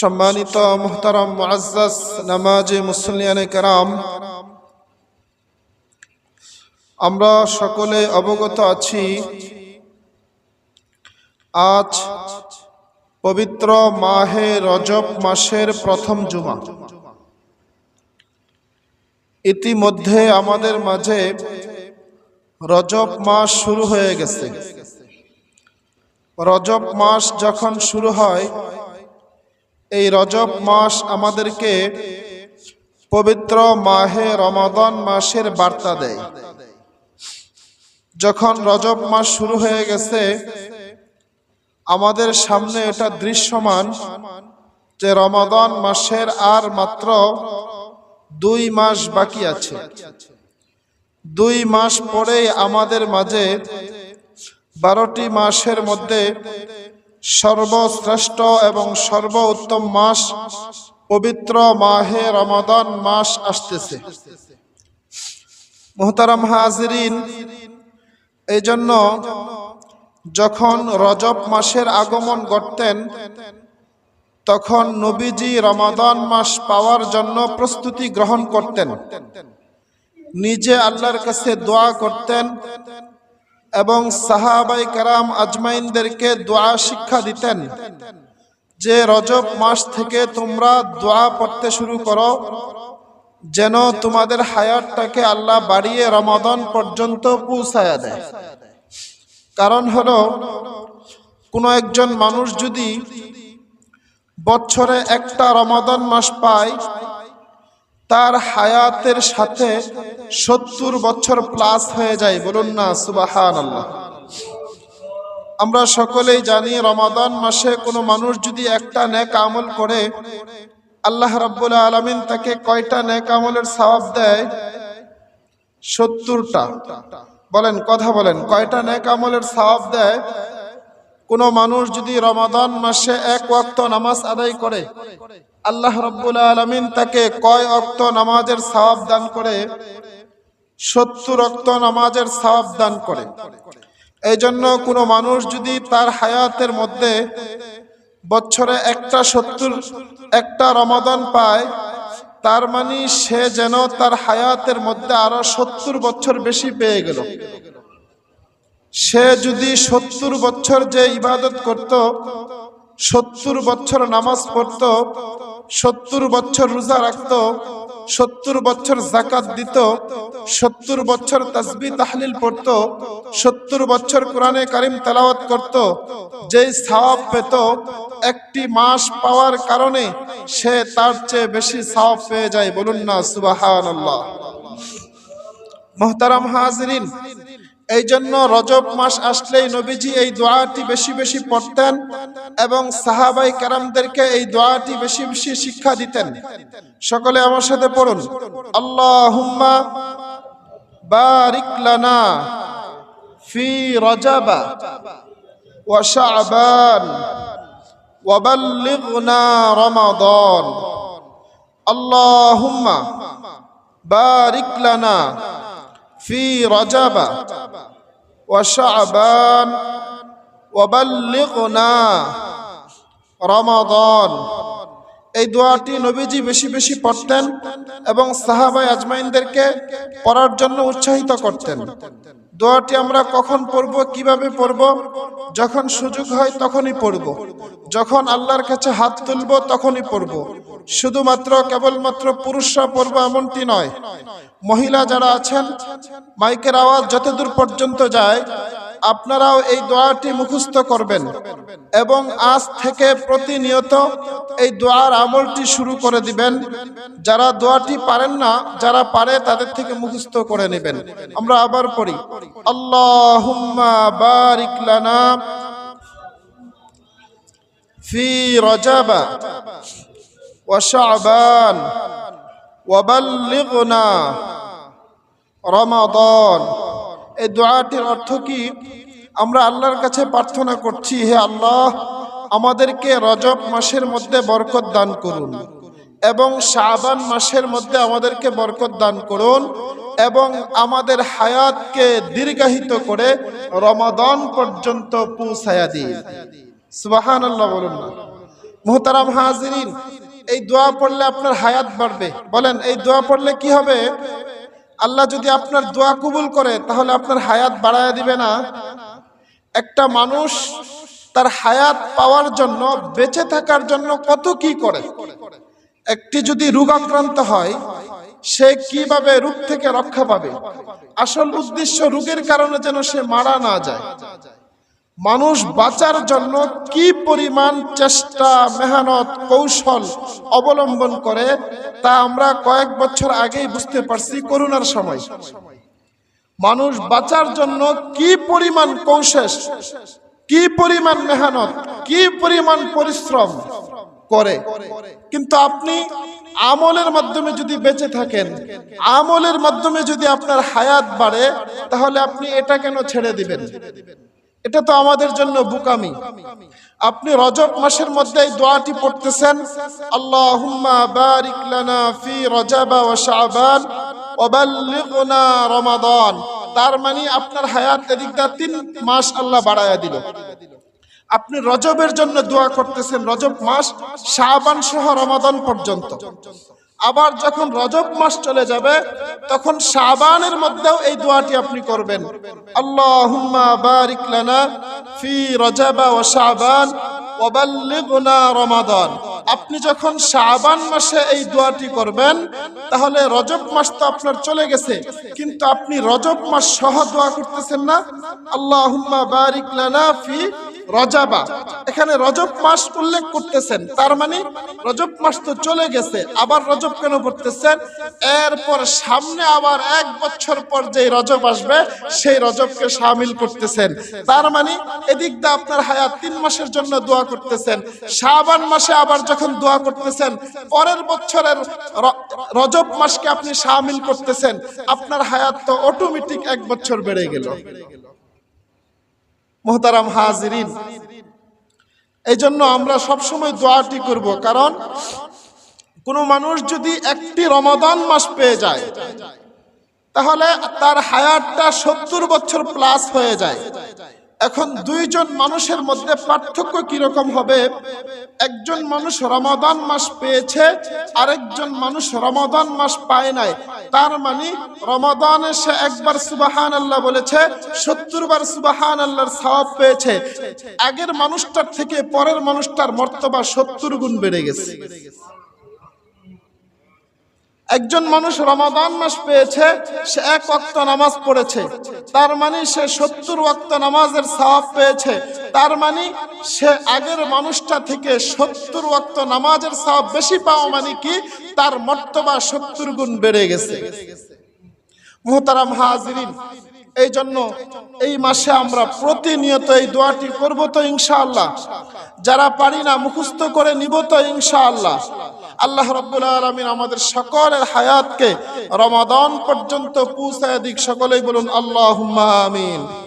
সম্মানিত মোহতারাম, মুআজ্জাজ, নামাজে মুসলিয়ানে কেরাম, আমরা সকলে অবগত আছি, আজ পবিত্র মাহে রজব মাসের প্রথম জুমা। ইতিমধ্যে আমাদের মাঝে রজব মাস শুরু হয়ে গেছে। রজব মাস যখন শুরু হয় এই রজব মাস আমাদেরকে পবিত্র মাহে রমাদান মাসের বার্তা দেয়। যখন রজব মাস শুরু হয়ে গেছে, আমাদের সামনে এটা দৃশ্যমান যে রমাদান মাসের আর মাত্র দুই মাস বাকি আছে। দুই মাস পরেই আমাদের মাঝে বারোটি মাসের মধ্যে সর্বশ্রেষ্ঠ এবং সর্ব উত্তম মাস পবিত্র মাহে রমাদান মাস আসতেছে। মোহতারাম হাজরিন এই জন্য যখন রজব মাসের আগমন ঘটতেন, তখন নবীজি রমাদান মাস পাওয়ার জন্য প্রস্তুতি গ্রহণ করতেন। নিজে আল্লাহর কাছে দোয়া করতেন এবং সাহাবাই কারাম আজমাইনদেরকে দোয়া শিক্ষা দিতেন যে রজব মাস থেকে তোমরা দোয়া পড়তে শুরু করো, যেন তোমাদের হায়াতটাকে আল্লাহ বাড়িয়ে রমাদন পর্যন্ত পৌঁছায়া দেয়। কারণ হলো, কোনো একজন মানুষ যদি বছরে একটা রমাদন মাস পায় তার হায়াতের সাথে সত্তর বছর প্লাস হয়ে যায়। বলুন না সুবাহান আল্লাহ আমরা সকলেই জানি রমাদান মাসে কোনো মানুষ যদি একটা নেক আমল করে, আল্লাহ রাব্বুল আলমিন তাকে কয়টা নেক আমলের সওয়াব দেয়? সত্তরটা। বলেন, কথা বলেন, কয়টা নেক আমলের সওয়াব দেয়? কোনো মানুষ যদি রমাদান মাসে এক ওয়াক্ত নামাজ আদায় করে আল্লাহ রব্বুল আলমিন তাকে কয় অক্ত নামাজের সওয়াব দান করে? সত্তর অক্ত নামাজের সওয়াব দান করে। এই জন্য কোনো মানুষ যদি তার হায়াতের মধ্যে বছরে একটা সত্তর, একটা রমাদান পায়, তার মানে সে যেন তার হায়াতের মধ্যে আরও সত্তর বছর বেশি পেয়ে গেল। সে যদি সত্তর বছর যে ইবাদত করত, সত্তর বছর নামাজ পড়ত সত্তর বছর রোজা রাখত, সত্তর বছর জাকাত দিত, সত্তর বছর তসবি তাহলিল পড়ত, সত্তর বছর কোরআনে কারিম তেলাওয়াত করত। যেই সওয়াব পেত, একটি মাস পাওয়ার কারণে সে তার চেয়ে বেশি সওয়াব পেয়ে যায়। বলুন না, সুবহানাল্লাহ। মোহতারাম হাজরিন এই জন্য রজব মাস আসলেই নবীজি এই দোয়াটি বেশি বেশি পড়তেন এবং সাহাবাই কারামদেরকে এই দোয়াটি বেশি বেশি শিক্ষা দিতেন। সকলে আমার সাথে পড়ুন। আল্লাহুম্মা বারিক লানা ফি রজাবা ওয়া শাবান ওয়া বাল্লিগনা রমাদান। বারিক লানা في رجب وشعبان وبلغنا رمضان এই দোয়াটি নবীজি বেশি বেশি পড়তেন এবং সাহাবাই আজমাইনদেরকে পড়ার জন্য উৎসাহিত করতেন দোয়াটি আমরা কখন পড়ব কিভাবে পড়ব যখন সুযোগ হয় তখনই পড়ব যখন আল্লাহর কাছে হাত তুলব তখনই পড়ব শুধুমাত্র কেবলমাত্র পুরুষরা পড়ব এমনটি নয়। মহিলা যারা আছেন, মাইকের আওয়াজ যতদূর পর্যন্ত যায়, আপনারাও এই দোয়াটি মুখস্থ করবেন এবং আজ থেকে প্রতিনিয়ত এই দোয়ার আমলটি শুরু করে দিবেন। যারা দোয়াটি পারেন না, যারা পারে তাদের থেকে মুখস্থ করে নেবেন। আমরা আবার পড়ি, আল্লাহুম্মা বারিক ফি রজাবা। শাবান, ওয়া বাল্লিগনা এই দোয়াটির অর্থ কি? আমরা আল্লাহর কাছে প্রার্থনা করছি, হে আল্লাহ, আমাদেরকে রজব মাসের মধ্যে বরকত দান করুন এবং শাবান মাসের মধ্যে আমাদেরকে বরকত দান করুন এবং আমাদের হায়াতকে দীর্ঘায়িত করে রমাদান পর্যন্ত পৌঁছায়া দিন। সুবাহান আল্লাহ বলুন মোহতারাম হাজিরিন এই দোয়া পড়লে আপনার হায়াত বাড়বে। বলেন, এই দোয়া পড়লে কি হবে? আল্লাহ যদি আপনার দোয়া কবুল করে, তাহলে আপনার হায়াত বাড়ায় দিবে না। একটা মানুষ তার হায়াত পাওয়ার জন্য, বেঁচে থাকার জন্য কত কি করে? একটি যদি রোগাক্রান্ত হয়, সে কীভাবে রোগ থেকে রক্ষা পাবে? আসল উদ্দেশ্য রোগের কারণে যেন সে মারা না যায়। মানুষ বাঁচার জন্য কি পরিমাণ চেষ্টা, মেহনত, কৌশল অবলম্বন করে, তা আমরা কয়েক বছর আগেই বুঝতে পারছি করোনার সময়। মানুষ বাঁচার জন্য কি পরিমাণ কৌশল, কি পরিমাণ মেহনত, কি পরিমাণ পরিশ্রম করে। কিন্তু আপনি আমলের মাধ্যমে যদি বেঁচে থাকেন, আমলের মাধ্যমে যদি আপনার হায়াত বাড়ে, তাহলে আপনি এটা কেন ছেড়ে দিবেন? এটা তো আমাদের জন্য বুকামি। আপনি রজব মাসের মধ্যে এই দোয়াটি পড়তেছেন, আল্লাহুম্মা বারিক লানা ফি রজাবা ওয়া শাবান ওয়া বাল্লিগনা রমাদান। তার মানে আপনার হায়াত এদিকটা তিন মাস আল্লাহ বাড়ায়া দিল। আপনি রজবের জন্য দোয়া করতেছেন, রজব মাস শাবান সহ রমাদান পর্যন্ত। আবার যখন রজব মাস চলে যাবে, তখন শাবানের মধ্যেও এই দোয়াটি আপনি করবেন। আল্লাহুম্মা বারিক লানা ফি রজাবা ওয়া শাবান রমাদান। আপনি যখন শাবান মাসে এই দোয়াটি করবেন, তাহলে রজব মাস তো আপনার চলে গেছে, কিন্তু আপনি রজব মাস সহ দোয়া করতেছেন না। আল্লাহুম্মা বারিক লানা ফি রজাবা। এখানে রজব মাস উল্লেখ করতেছেন। তার মানে রজব মাস তো চলে গেছে, আবার রজব কেন পড়তেছেন এরপর সামনে আবার এক বছর পর যে রজব আসবে, সেই রজবকে সামিল করতেছেন। তার মানে এদিক দিয়ে আপনার হায়াত তিন মাসের জন্য দোয়া করতেছেন। শাবান মাসে আবার যখন দোয়া করতেছেন, পরের বছরের রজব মাসকে আপনি সামিল করতেছেন। আপনার হায়াত তো অটোমেটিক এক বছর বেড়ে গেল। মোহতারাম হাজিরিন। এই জন্য আমরা সবসময় দোয়াটি করব, কারণ কোনো মানুষ যদি একটি রমাদান মাস পেয়ে যায়, তাহলে তার হায়ারটা সত্তর বছর প্লাস হয়ে যায়। এখন দুইজন মানুষের মধ্যে পার্থক্য কীরকম হবে? একজন মানুষ রমাদান মাস পেয়েছে, আরেকজন মানুষ রমাদান মাস পায় নাই। তার মানে রমাদানে সে একবার সুবাহান আল্লাহ বলেছে সত্তর বার সুবাহান আল্লাহর সওয়াব পেয়েছে। আগের মানুষটার থেকে পরের মানুষটার মর্তবা সত্তর গুণ বেড়ে গেছে। একজন মানুষ রমাদান মাস পেয়েছে, সে এক ওয়াক্ত নামাজ পড়েছে। তার মানে সে সত্তর ওয়াক্ত নামাজের সওয়াব পেয়েছে। তার মানে সে আগের মানুষটা থেকে সত্তর ওয়াক্ত নামাজের সওয়াব বেশি পাওয়া মানে কি? তার মর্তবা সত্তর গুণ বেড়ে গেছে। মোহতারাম হাজিরিন, এই জন্য এই মাসে আমরা প্রতিনিয়ত এই দোয়াটি করব তো ইনশাআল্লাহ। যারা পারি না, মুখস্থ করে নিব তো ইনশাআল্লাহ। আল্লাহ রব্বুল আলমিন আমাদের সকলের হায়াতকে রমাদান পর্যন্ত পৌঁছায় দিক সকলেই বলুন আল্লাহ আমিন।